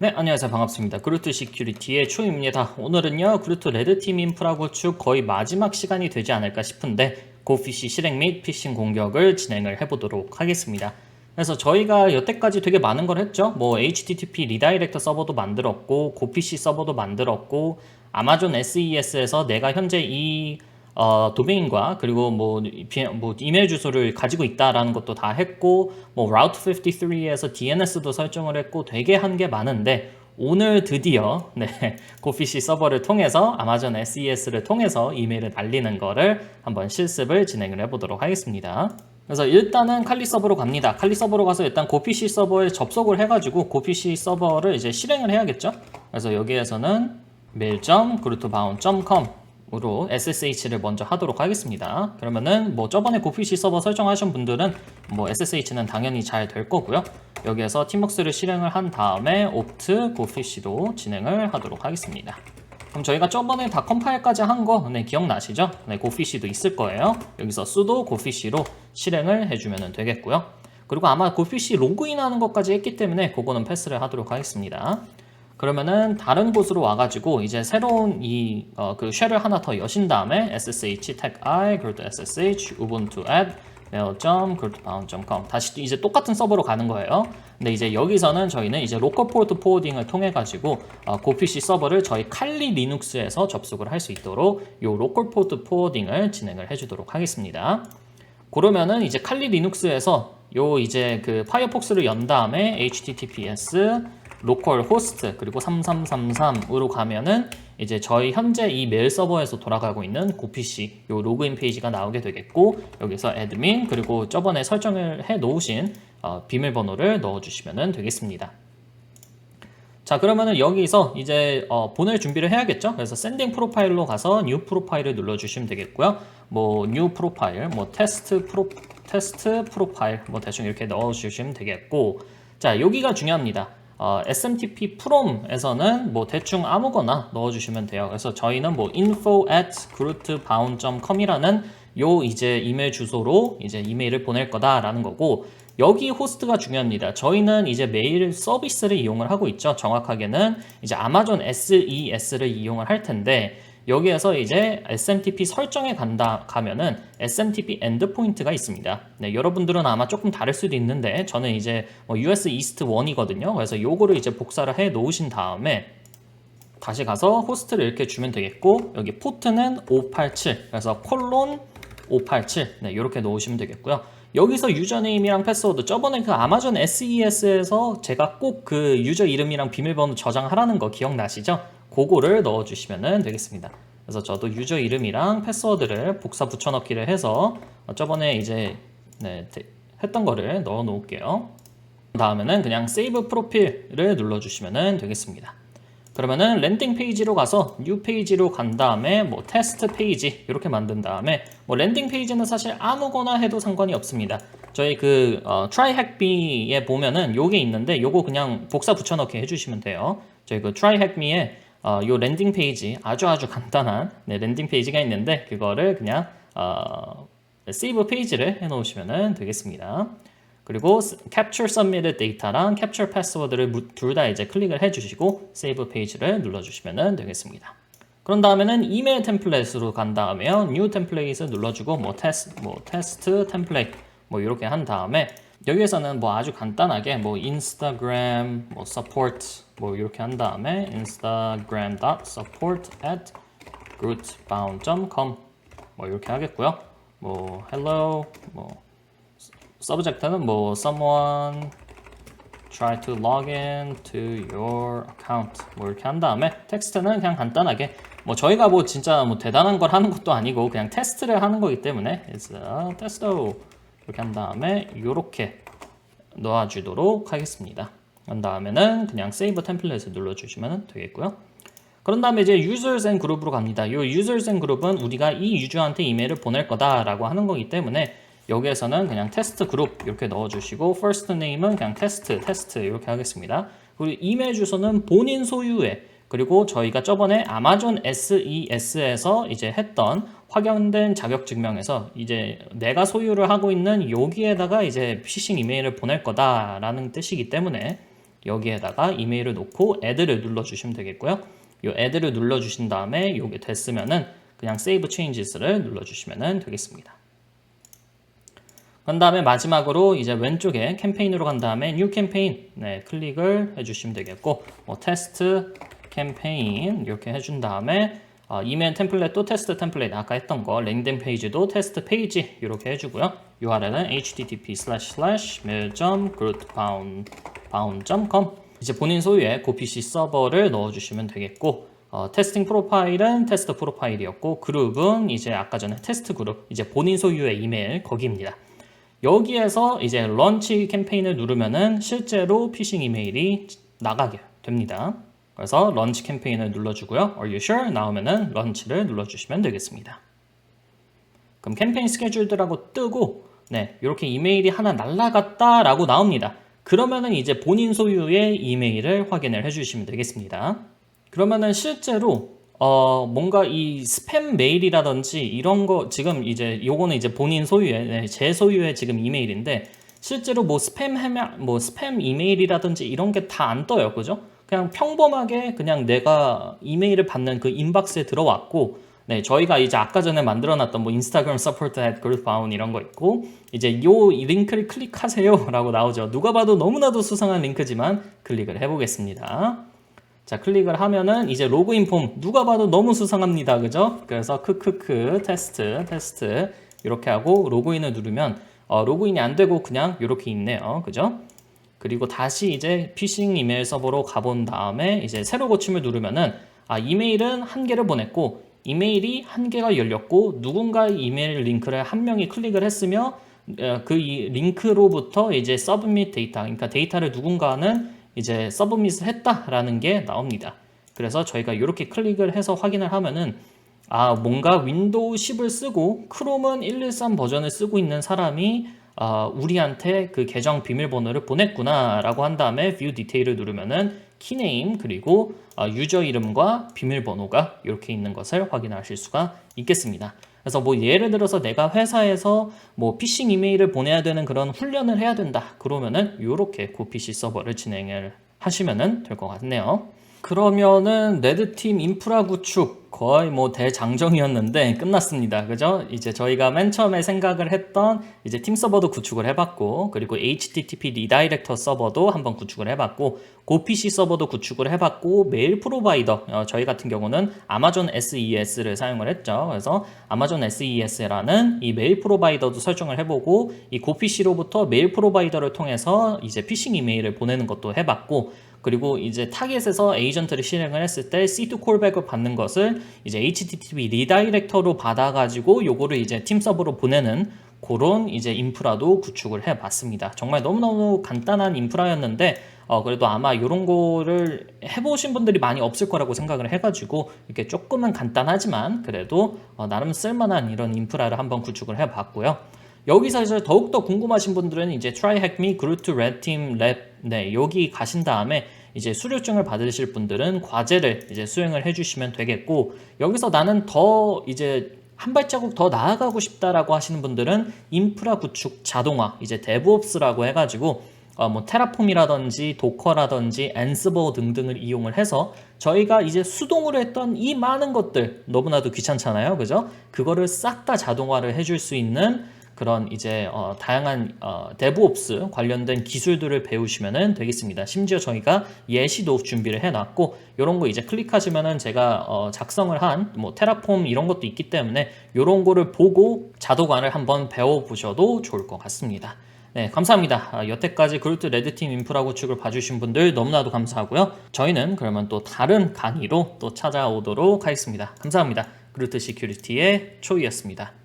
네, 안녕하세요. 반갑습니다. 그루트 시큐리티의 초입니다. 오늘은요, 그루트 레드팀 인프라 구축 거의 마지막 시간이 되지 않을까 싶은데, 고피시 실행 및 피싱 공격을 진행을 해보도록 하겠습니다. 그래서 저희가 여태까지 되게 많은 걸 했죠. 뭐, HTTP 리다이렉터 서버도 만들었고, 고피시 서버도 만들었고, 아마존 SES에서 내가 현재 이 어, 도메인과 그리고 뭐, 비- 뭐 이메일 주소를 가지고 있다라는 것도 다 했고 뭐 Route 53에서 DNS도 설정을 했고 되게 한 게 많은데 오늘 드디어 네, 고피시 서버를 통해서 아마존 SES를 통해서 이메일을 날리는 거를 한번 실습을 진행을 해보도록 하겠습니다. 그래서 일단은 칼리 서버로 갑니다. 칼리 서버로 가서 일단 고피시 서버에 접속을 해가지고 고피시 서버를 이제 실행을 해야겠죠. 그래서 여기에서는 mail.grootbound.com 으로 SSH를 먼저 하도록 하겠습니다. 그러면은 뭐 저번에 고피시 서버 설정하신 분들은 뭐 SSH는 당연히 잘 될 거고요. 여기에서 팀웍스를 실행을 한 다음에 opt 고피시로 진행을 하도록 하겠습니다. 그럼 저희가 저번에 다 컴파일까지 한 거 네, 기억나시죠? 네, 고피시도 있을 거예요. 여기서 sudo 고피시로 실행을 해주면 되겠고요. 그리고 아마 고피시 로그인하는 것까지 했기 때문에 그거는 패스를 하도록 하겠습니다. 그러면은 다른 곳으로 와가지고 이제 새로운 이 어, 그 쉘을 하나 더 여신 다음에 ssh tag i 그리고 ssh ubuntu add mail.groupbound.com 다시 또 이제 똑같은 서버로 가는 거예요. 근데 이제 여기서는 저희는 이제 로컬 포트 포워딩을 통해 가지고 어, 고피시 서버를 저희 칼리 리눅스에서 접속을 할 수 있도록 요 로컬 포트 포워딩을 진행을 해주도록 하겠습니다. 그러면은 이제 칼리 리눅스에서 요 이제 그 파이어폭스를 연 다음에 https 로컬 호스트 그리고 3333으로 가면은 이제 저희 현재 이 메일 서버에서 돌아가고 있는 고피시 요 로그인 페이지가 나오게 되겠고 여기서 애드민 그리고 저번에 설정을 해 놓으신 어, 비밀번호를 넣어 주시면 되겠습니다. 자 그러면은 여기서 이제 어, 보낼 준비를 해야겠죠 그래서 샌딩 프로파일로 가서 뉴 프로파일을 눌러 주시면 되겠고요 뭐 뉴 프로파일 뭐 테스트 프로 테스트 프로파일 뭐 대충 이렇게 넣어주시면 되겠고 자 여기가 중요합니다 어, SMTP 프롬에서는 뭐 대충 아무거나 넣어주시면 돼요 그래서 저희는 뭐 info at grootbound.com이라는 요 이제 이메일 주소로 이제 이메일을 보낼 거다라는 거고 여기 호스트가 중요합니다. 저희는 이제 메일 서비스를 이용을 하고 있죠. 정확하게는 이제 아마존 SES를 이용을 할 텐데 여기에서 이제 SMTP 설정에 간다 가면은 SMTP 엔드포인트가 있습니다. 네, 여러분들은 아마 조금 다를 수도 있는데 저는 이제 뭐 US 이스트 1이거든요. 그래서 요거를 이제 복사를 해 놓으신 다음에 다시 가서 호스트를 이렇게 주면 되겠고 여기 포트는 587 그래서 콜론 587 네, 이렇게 넣으시면 되겠고요. 여기서 유저네임이랑 패스워드 저번에 그 아마존 SES에서 제가 꼭 그 유저 이름이랑 비밀번호 저장하라는 거 기억나시죠? 그거를 넣어주시면 되겠습니다. 그래서 저도 유저 이름이랑 패스워드를 복사 붙여넣기를 해서 저번에 이제 네, 데- 했던 거를 넣어 놓을게요. 다음에는 그냥 세이브 프로필을 눌러주시면 되겠습니다. 그러면은 랜딩 페이지로 가서 뉴 페이지로 간 다음에 뭐 테스트 페이지 이렇게 만든 다음에 뭐 랜딩 페이지는 사실 아무거나 해도 상관이 없습니다. 저희 그 어, try hack B에 보면은 요게 있는데 요거 그냥 복사 붙여넣기 해주시면 돼요. 저희 그 try hack Me에 어, 요 랜딩 페이지 아주 아주 간단한 네, 랜딩 페이지가 있는데 그거를 그냥 어, 세이브 페이지를 해놓으시면 되겠습니다. 그리고 capture submitted data랑 capture password를 둘 다 이제 클릭을 해주시고 save 페이지를 눌러주시면 되겠습니다. 그런 다음에는 이메일 템플릿으로 간 다음에요. new template을 눌러주고 뭐 test 뭐 test template 뭐 이렇게 한 다음에 여기에서는 뭐 아주 간단하게 뭐 instagram 뭐 support 뭐 이렇게 한 다음에 instagram.support at grootbound.com 뭐 이렇게 하겠고요. 뭐 hello 뭐 서브젝트는 뭐 someone try to log in to your account 뭐 이렇게 한 다음에 텍스트는 그냥 간단하게 뭐 저희가 뭐 진짜 뭐 대단한 걸 하는 것도 아니고 그냥 테스트를 하는 거기 때문에 it's a test 이렇게 한 다음에 이렇게 넣어주도록 하겠습니다. 그 다음에는 그냥 세이브 템플릿을 눌러주시면 되겠고요. 그런 다음에 이제 users and group으로 갑니다. 이 users and group은 우리가 이 유저한테 이메일을 보낼 거다라고 하는 거기 때문에 여기에서는 그냥 테스트 그룹 이렇게 넣어주시고 first name은 그냥 테스트 테스트 이렇게 하겠습니다. 그리고 이메일 주소는 본인 소유의 그리고 저희가 저번에 아마존 SES에서 이제 했던 확연된 자격 증명에서 이제 내가 소유를 하고 있는 여기에다가 이제 피싱 이메일을 보낼 거다라는 뜻이기 때문에 여기에다가 이메일을 놓고 add를 눌러주시면 되겠고요. 이 add를 눌러주신 다음에 이게 됐으면은 그냥 save changes를 눌러주시면 되겠습니다. 그 다음에 마지막으로 이제 왼쪽에 캠페인으로 간 다음에 new 캠페인 네, 클릭을 해주시면 되겠고 뭐 테스트 캠페인 이렇게 해준 다음에 어, 이메일 템플릿도 테스트 템플릿 아까 했던 거 랭딩 페이지도 테스트 페이지 이렇게 해주고요 URL은 http://mail.groupbound.com 이제 본인 소유의 고PC 서버를 넣어주시면 되겠고 어, 테스팅 프로파일은 테스트 프로파일이었고 그룹은 이제 아까 전에 테스트 그룹 이제 본인 소유의 이메일 거기입니다. 여기에서 이제 런치 캠페인을 누르면은 실제로 피싱 이메일이 나가게 됩니다. 그래서 런치 캠페인을 눌러주고요. Are you sure? 나오면은 런치를 눌러주시면 되겠습니다. 그럼 캠페인 스케줄드라고 뜨고 네 이렇게 이메일이 하나 날라갔다라고 나옵니다. 그러면은 이제 본인 소유의 이메일을 확인을 해주시면 되겠습니다. 그러면은 실제로 어 뭔가 이 스팸 메일이라든지 이런 거 지금 이제 요거는 이제 본인 소유의 네, 제 소유의 지금 이메일인데 실제로 뭐 스팸 해면 뭐 스팸 이메일이라든지 이런 게 다 안 떠요 그죠 그냥 평범하게 그냥 내가 이메일을 받는 그 인박스에 들어왔고 네 저희가 이제 아까 전에 만들어놨던 뭐 인스타그램 서포트 at groupbound 이런 거 있고 이제 요 링크를 클릭하세요 라고 나오죠. 누가 봐도 너무나도 수상한 링크지만 클릭을 해보겠습니다. 자 클릭을 하면은 이제 로그인 폼 누가 봐도 너무 수상합니다. 그죠? 그래서 크크크 테스트 테스트 이렇게 하고 로그인을 누르면 어, 로그인이 안 되고 그냥 이렇게 있네요. 그죠 그리고 다시 이제 피싱 이메일 서버로 가본 다음에 이제 새로 고침을 누르면은 아 이메일은 한 개를 보냈고 이메일이 한 개가 열렸고 누군가의 이메일 링크를 한 명이 클릭을 했으며 어, 그 링크로부터 이제 서브밋 데이터 그러니까 데이터를 누군가는 이제 서브밋을 했다라는 게 나옵니다. 그래서 저희가 이렇게 클릭을 해서 확인을 하면은 아 뭔가 윈도우 10을 쓰고 크롬은 113 버전을 쓰고 있는 사람이 아, 우리한테 그 계정 비밀번호를 보냈구나 라고 한 다음에 view 디테일을 누르면은 키네임 그리고 아, 유저 이름과 비밀번호가 이렇게 있는 것을 확인하실 수가 있겠습니다. 그래서 뭐 예를 들어서 내가 회사에서 뭐 피싱 이메일을 보내야 되는 그런 훈련을 해야 된다. 그러면은 이렇게 고PC 서버를 진행을 하시면은 될 것 같네요. 그러면은 레드팀 인프라 구축 거의 뭐 대장정이었는데 끝났습니다. 그죠? 이제 저희가 맨 처음에 생각을 했던 이제 팀 서버도 구축을 해봤고 그리고 HTTP 리다이렉터 서버도 한번 구축을 해봤고 고PC 서버도 구축을 해봤고 메일 프로바이더 어, 저희 같은 경우는 아마존 SES를 사용을 했죠. 그래서 아마존 SES라는 이 메일 프로바이더도 설정을 해보고 이 고PC로부터 메일 프로바이더를 통해서 이제 피싱 이메일을 보내는 것도 해봤고 그리고 이제 타겟에서 에이전트를 실행을 했을 때 C2 콜백을 받는 것을 이제 HTTP 리다이렉터로 받아가지고 요거를 이제 팀 서버로 보내는 그런 이제 인프라도 구축을 해봤습니다. 정말 너무너무 간단한 인프라였는데 어, 그래도 아마 이런 거를 해보신 분들이 많이 없을 거라고 생각을 해가지고 이렇게 조금은 간단하지만 그래도 어, 나름 쓸만한 이런 인프라를 한번 구축을 해봤고요. 여기서 더욱더 궁금하신 분들은 이제 Try Hack Me, Red Team Lab 네, 여기 가신 다음에 이제 수료증을 받으실 분들은 과제를 이제 수행을 해주시면 되겠고 여기서 나는 더 이제 한 발자국 더 나아가고 싶다라고 하시는 분들은 인프라 구축 자동화 이제 데브옵스라고 해가지고 어, 뭐 테라폼이라든지 도커라든지 앤스버 등등을 이용을 해서 저희가 이제 수동으로 했던 이 많은 것들 너무나도 귀찮잖아요. 그죠? 그거를 싹 다 자동화를 해줄 수 있는 그런 이제 어, 다양한 어, 데브옵스 관련된 기술들을 배우시면 되겠습니다. 심지어 저희가 예시도 준비를 해놨고 이런 거 이제 클릭하시면은 제가 어, 작성을 한 뭐 테라폼 이런 것도 있기 때문에 이런 거를 보고 자도관을 한번 배워보셔도 좋을 것 같습니다. 네, 감사합니다. 아, 여태까지 그루트 레드팀 인프라 구축을 봐주신 분들 너무나도 감사하고요. 저희는 그러면 또 다른 강의로 또 찾아오도록 하겠습니다. 감사합니다. 그루트 시큐리티의 초이였습니다.